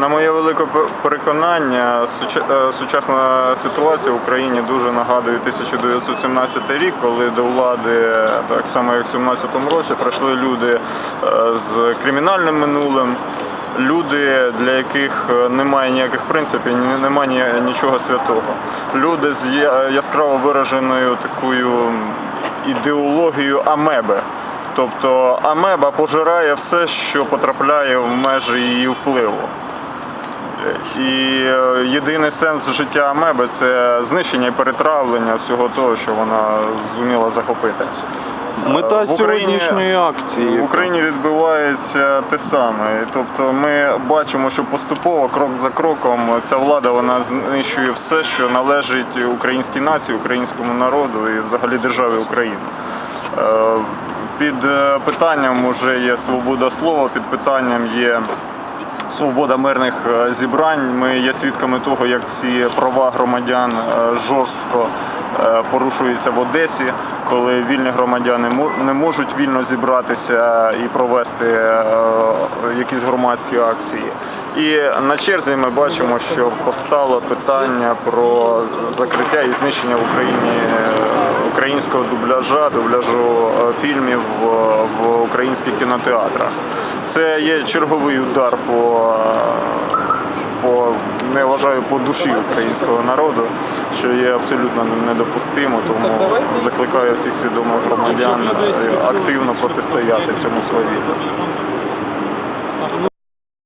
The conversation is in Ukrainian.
На моє велике переконання, е, сучасна ситуація в Україні дуже нагадує 1917 рік, коли до влади, так само як в 17-му році, прийшли люди е, з кримінальним минулим, люди, для яких е, немає ніяких принципів, немає нічого святого. Люди з яскраво вираженою такою ідеологією амеби. Тобто амеба пожирає все, що потрапляє в межі її впливу. І е, єдиний сенс життя амеби це знищення і перетравлення всього того, що вона зуміла захопити. Мета Е, в Україні- сьогоднішньої акції. В Україні відбувається те саме. Тобто ми бачимо, що поступово, крок за кроком, ця влада вона знищує все, що належить українській нації, українському народу і взагалі державі Україна. Е, Під питанням вже є свобода слова, під питанням є свобода мирних е, зібрань. Ми є свідками того, як ці права громадян е, жорстко е, порушуються в Одесі, коли вільні громадяни не можуть вільно зібратися і провести якісь громадські акції. І на черзі ми бачимо, що постало питання про закриття і знищення в Україні українського дубляжа, дубляжу фільмів в українських кінотеатрах. Це є черговий удар по, по не вважаю по душі українського народу, що є абсолютно недопустимо, тому закликаю всіх свідомих громадян активно протистояти цьому свавіллю.